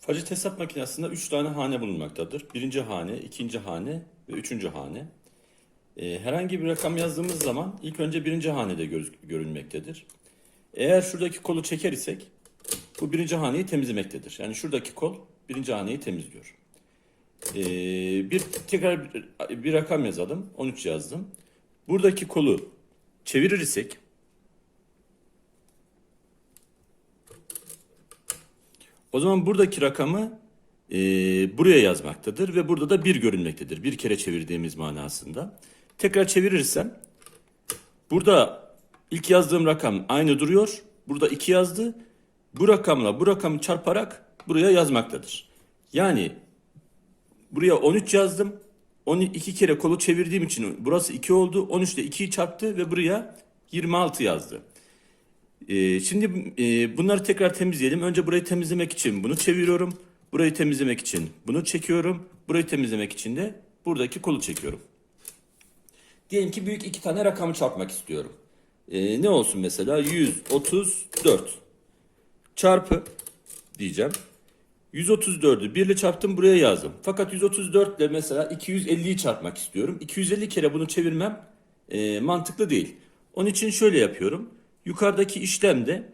Facit hesap makinesinde 3 tane hane bulunmaktadır. Birinci hane, ikinci hane ve üçüncü hane. Ee, herhangi bir rakam yazdığımız zaman ilk önce birinci hanede gör- görünmektedir. Eğer şuradaki kolu çeker isek bu birinci haneyi temizlemektedir. Yani şuradaki kol birinci haneyi temizliyor. Ee, bir tekrar bir, bir rakam yazalım. 13 yazdım. Buradaki kolu çevirir isek O zaman buradaki rakamı e, buraya yazmaktadır ve burada da bir görünmektedir. Bir kere çevirdiğimiz manasında. Tekrar çevirirsem burada ilk yazdığım rakam aynı duruyor. Burada 2 yazdı. Bu rakamla bu rakamı çarparak buraya yazmaktadır. Yani buraya 13 yazdım. 12 kere kolu çevirdiğim için burası 2 oldu. 13 ile 2'yi çarptı ve buraya 26 yazdı. Ee, şimdi e, bunları tekrar temizleyelim. Önce burayı temizlemek için bunu çeviriyorum. Burayı temizlemek için bunu çekiyorum. Burayı temizlemek için de buradaki kolu çekiyorum. Diyelim ki büyük iki tane rakamı çarpmak istiyorum. Ee, ne olsun mesela? 134 çarpı diyeceğim. 134'ü 1 ile çarptım buraya yazdım. Fakat 134 ile mesela 250'yi çarpmak istiyorum. 250 kere bunu çevirmem e, mantıklı değil. Onun için şöyle yapıyorum. Yukarıdaki işlemde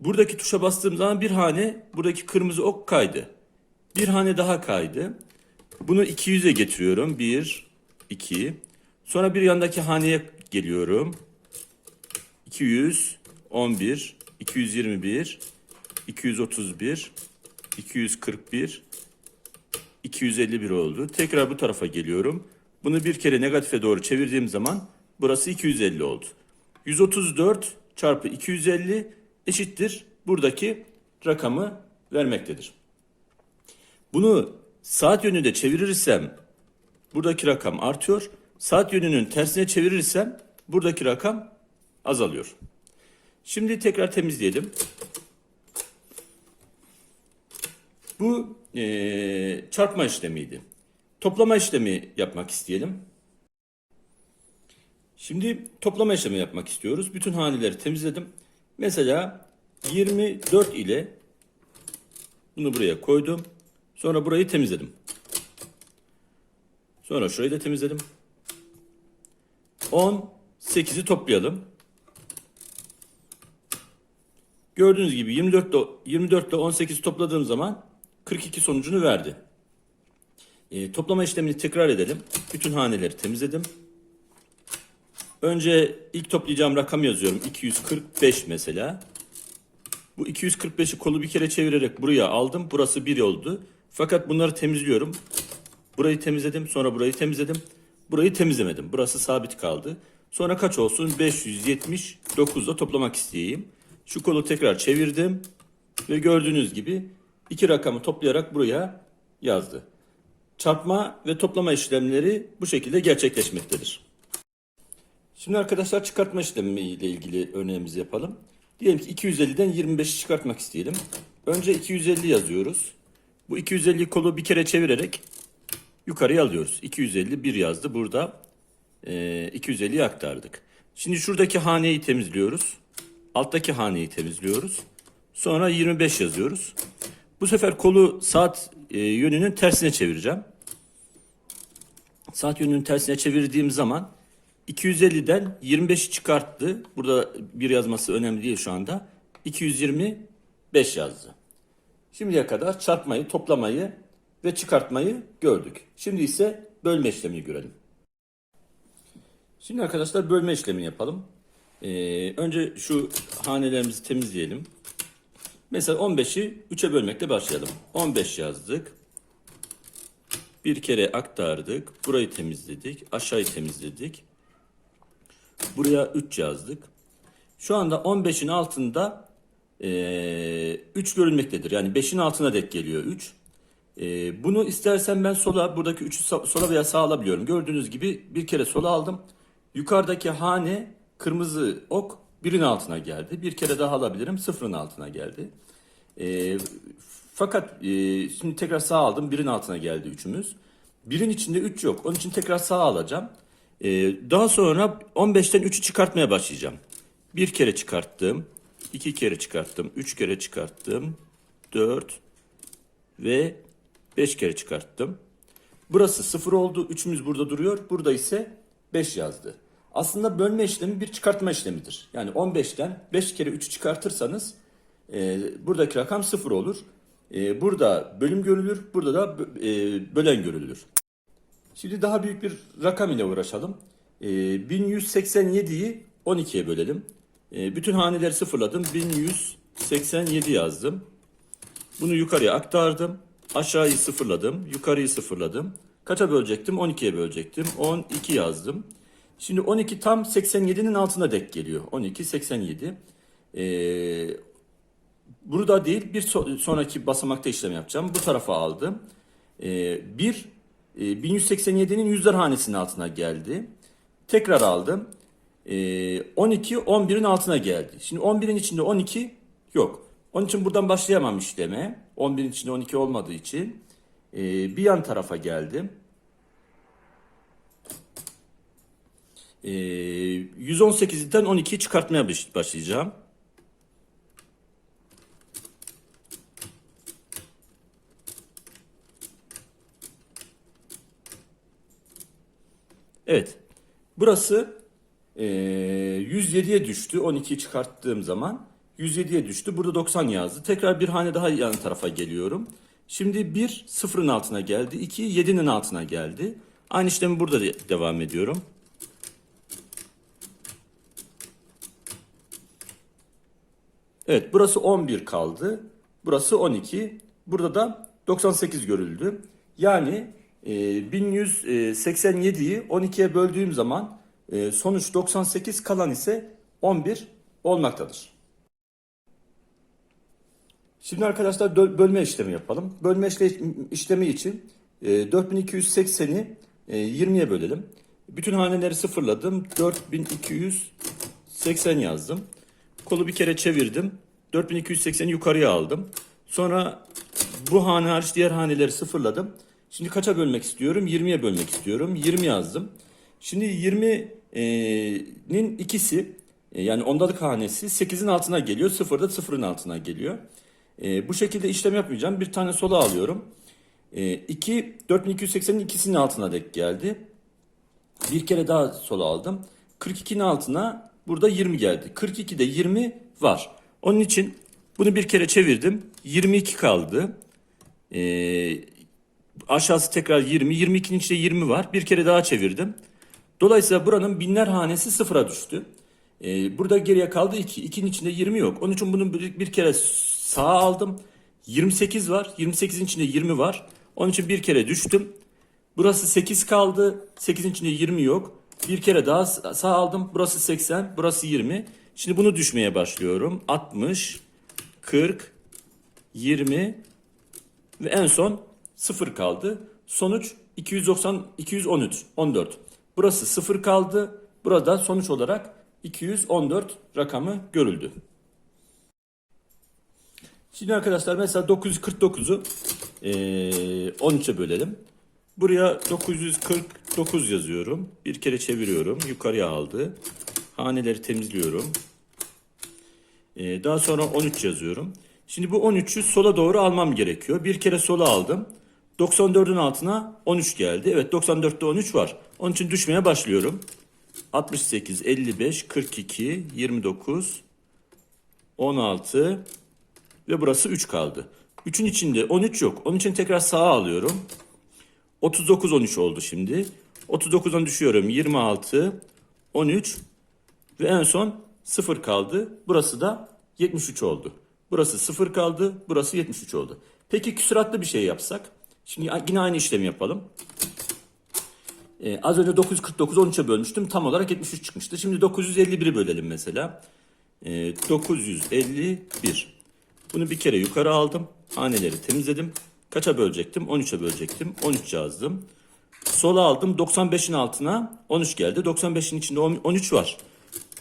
buradaki tuşa bastığım zaman bir hane buradaki kırmızı ok kaydı. Bir hane daha kaydı. Bunu 200'e getiriyorum. 1, 2. Sonra bir yandaki haneye geliyorum. 200, 11, 221, 231, 241, 251 oldu. Tekrar bu tarafa geliyorum. Bunu bir kere negatife doğru çevirdiğim zaman burası 250 oldu. 134 çarpı 250 eşittir buradaki rakamı vermektedir. Bunu saat yönünde çevirirsem buradaki rakam artıyor. Saat yönünün tersine çevirirsem buradaki rakam azalıyor. Şimdi tekrar temizleyelim. Bu eee, çarpma işlemiydi. Toplama işlemi yapmak isteyelim. Şimdi toplama işlemi yapmak istiyoruz. Bütün haneleri temizledim. Mesela 24 ile bunu buraya koydum. Sonra burayı temizledim. Sonra şurayı da temizledim. 18'i toplayalım. Gördüğünüz gibi 24 ile 24 ile 18 topladığım zaman 42 sonucunu verdi. E, toplama işlemini tekrar edelim. Bütün haneleri temizledim. Önce ilk toplayacağım rakam yazıyorum. 245 mesela. Bu 245'i kolu bir kere çevirerek buraya aldım. Burası 1 oldu. Fakat bunları temizliyorum. Burayı temizledim. Sonra burayı temizledim. Burayı temizlemedim. Burası sabit kaldı. Sonra kaç olsun? 579'da toplamak isteyeyim. Şu kolu tekrar çevirdim. Ve gördüğünüz gibi iki rakamı toplayarak buraya yazdı. Çarpma ve toplama işlemleri bu şekilde gerçekleşmektedir. Şimdi arkadaşlar çıkartma işlemi ile ilgili örneğimizi yapalım. Diyelim ki 250'den 25'i çıkartmak isteyelim. Önce 250 yazıyoruz. Bu 250 kolu bir kere çevirerek yukarıya alıyoruz. 250 bir yazdı. Burada e, 250'yi aktardık. Şimdi şuradaki haneyi temizliyoruz. Alttaki haneyi temizliyoruz. Sonra 25 yazıyoruz. Bu sefer kolu saat e, yönünün tersine çevireceğim. Saat yönünün tersine çevirdiğim zaman 250'den 25'i çıkarttı. Burada bir yazması önemli değil şu anda. 225 yazdı. Şimdiye kadar çarpmayı, toplamayı ve çıkartmayı gördük. Şimdi ise bölme işlemini görelim. Şimdi arkadaşlar bölme işlemi yapalım. Ee, önce şu hanelerimizi temizleyelim. Mesela 15'i 3'e bölmekle başlayalım. 15 yazdık. Bir kere aktardık. Burayı temizledik. Aşağıyı temizledik. Buraya 3 yazdık. Şu anda 15'in altında eee 3 görülmektedir. Yani 5'in altına dek geliyor 3. Eee, bunu istersen ben sola, buradaki 3'ü sola veya sağa alabiliyorum. Gördüğünüz gibi bir kere sola aldım. Yukarıdaki hane kırmızı ok birin altına geldi. Bir kere daha alabilirim. Sıfırın altına geldi. Eee, fakat eee, şimdi tekrar sağ aldım. Birin altına geldi üçümüz. Birin içinde 3 yok. Onun için tekrar sağ alacağım. Ee, daha sonra 15'ten 3'ü çıkartmaya başlayacağım. Bir kere çıkarttım. iki kere çıkarttım. Üç kere çıkarttım. 4 ve 5 kere çıkarttım. Burası 0 oldu. 3'ümüz burada duruyor. Burada ise 5 yazdı. Aslında bölme işlemi bir çıkartma işlemidir. Yani 15'ten 5 kere 3'ü çıkartırsanız e, buradaki rakam 0 olur. E, burada bölüm görülür. Burada da e, bölen görülür. Şimdi daha büyük bir rakam ile uğraşalım. E, 1187'yi 12'ye bölelim. E, bütün haneleri sıfırladım. 1187 yazdım. Bunu yukarıya aktardım. Aşağıyı sıfırladım. Yukarıyı sıfırladım. Kaça bölecektim? 12'ye bölecektim. 12 yazdım. Şimdi 12 tam 87'nin altına denk geliyor. 12, 87. Ee, burada değil bir so- sonraki basamakta işlem yapacağım. Bu tarafa aldım. Ee, bir e, 1187'nin yüzler hanesinin altına geldi. Tekrar aldım. Ee, 12 11'in altına geldi. Şimdi 11'in içinde 12 yok. Onun için buradan başlayamam işleme. 11'in içinde 12 olmadığı için ee, bir yan tarafa geldim. Ee, 118'den 12'yi çıkartmaya baş- başlayacağım. Evet. Burası eee 107'ye düştü. 12'yi çıkarttığım zaman 107'ye düştü. Burada 90 yazdı. Tekrar bir hane daha yan tarafa geliyorum. Şimdi 1 sıfırın altına geldi. 2 7'nin altına geldi. Aynı işlemi burada de- devam ediyorum. Evet burası 11 kaldı. Burası 12. Burada da 98 görüldü. Yani e, 1187'yi 12'ye böldüğüm zaman e, sonuç 98 kalan ise 11 olmaktadır. Şimdi arkadaşlar bölme işlemi yapalım. Bölme işle- işlemi için e, 4280'i e, 20'ye bölelim. Bütün haneleri sıfırladım. 4280 yazdım. Kolu bir kere çevirdim. 4280'i yukarıya aldım. Sonra bu hane hariç diğer haneleri sıfırladım. Şimdi kaça bölmek istiyorum? 20'ye bölmek istiyorum. 20 yazdım. Şimdi 20'nin ikisi e, yani ondalık hanesi 8'in altına geliyor. 0 da 0'ın altına geliyor. E, bu şekilde işlem yapmayacağım. Bir tane sola alıyorum. E, 2 4280'in ikisinin altına denk geldi. Bir kere daha sola aldım. 42'nin altına burada 20 geldi. 42'de 20 var. Onun için bunu bir kere çevirdim. 22 kaldı. Aşağısı tekrar 20. 22'nin içinde 20 var. Bir kere daha çevirdim. Dolayısıyla buranın binler hanesi sıfıra düştü. Ee, burada geriye kaldı 2. 2'nin içinde 20 yok. Onun için bunu bir, bir kere sağa aldım. 28 var. 28'in içinde 20 var. Onun için bir kere düştüm. Burası 8 kaldı. 8'in içinde 20 yok. Bir kere daha sağ aldım. Burası 80, burası 20. Şimdi bunu düşmeye başlıyorum. 60, 40, 20 ve en son 0 kaldı. Sonuç 290, 213, 14. Burası 0 kaldı. Burada sonuç olarak 214 rakamı görüldü. Şimdi arkadaşlar mesela 949'u eee 13'e bölelim. Buraya 949 yazıyorum. Bir kere çeviriyorum. Yukarıya aldı. Haneleri temizliyorum. Ee, daha sonra 13 yazıyorum. Şimdi bu 13'ü sola doğru almam gerekiyor. Bir kere sola aldım. 94'ün altına 13 geldi. Evet 94'te 13 var. Onun için düşmeye başlıyorum. 68, 55, 42, 29, 16 ve burası 3 kaldı. 3'ün içinde 13 yok. Onun için tekrar sağa alıyorum. 39 13 oldu şimdi. 39'dan düşüyorum 26 13 ve en son 0 kaldı. Burası da 73 oldu. Burası 0 kaldı. Burası 73 oldu. Peki küsuratlı bir şey yapsak? Şimdi yine aynı işlemi yapalım. Ee, az önce 949 13'e bölmüştüm. Tam olarak 73 çıkmıştı. Şimdi 951'i bölelim mesela. Ee, 951. Bunu bir kere yukarı aldım. Haneleri temizledim. Kaça bölecektim? 13'e bölecektim. 13 yazdım. Sola aldım. 95'in altına 13 geldi. 95'in içinde 10 13 var.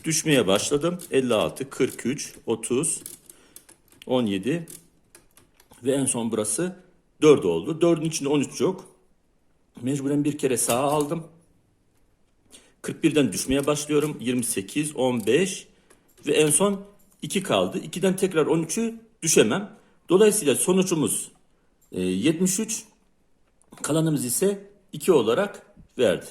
Düşmeye başladım. 56, 43, 30, 17 ve en son burası 4 oldu. 4'ün içinde 13 yok. Mecburen bir kere sağa aldım. 41'den düşmeye başlıyorum. 28, 15 ve en son 2 kaldı. 2'den tekrar 13'ü düşemem. Dolayısıyla sonucumuz e, 73, kalanımız ise 2 olarak verdi.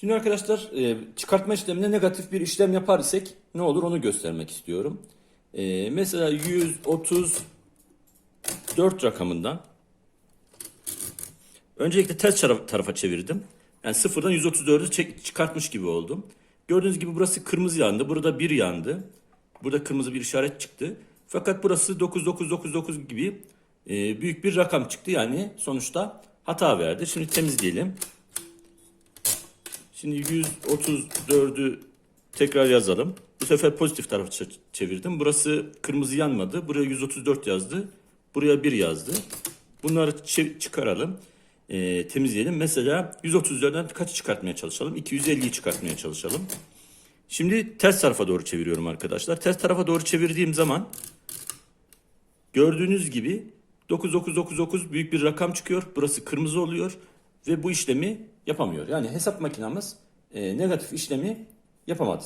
Şimdi arkadaşlar e, çıkartma işleminde negatif bir işlem yapar isek ne olur onu göstermek istiyorum. E, mesela 134 rakamından öncelikle ters taraf- tarafa çevirdim. Yani sıfırdan 134'ü çek- çıkartmış gibi oldum. Gördüğünüz gibi burası kırmızı yandı. Burada 1 yandı. Burada kırmızı bir işaret çıktı. Fakat burası 9999 gibi e, büyük bir rakam çıktı. Yani sonuçta hata verdi. Şimdi temizleyelim. Şimdi 134'ü tekrar yazalım. Bu sefer pozitif tarafa çevirdim. Burası kırmızı yanmadı. Buraya 134 yazdı. Buraya 1 yazdı. Bunları çıkaralım. Ee, temizleyelim. Mesela 134'den kaçı çıkartmaya çalışalım? 250'yi çıkartmaya çalışalım. Şimdi ters tarafa doğru çeviriyorum arkadaşlar. Ters tarafa doğru çevirdiğim zaman gördüğünüz gibi 9999 büyük bir rakam çıkıyor. Burası kırmızı oluyor ve bu işlemi yapamıyor. Yani hesap makinamız e, negatif işlemi yapamadı.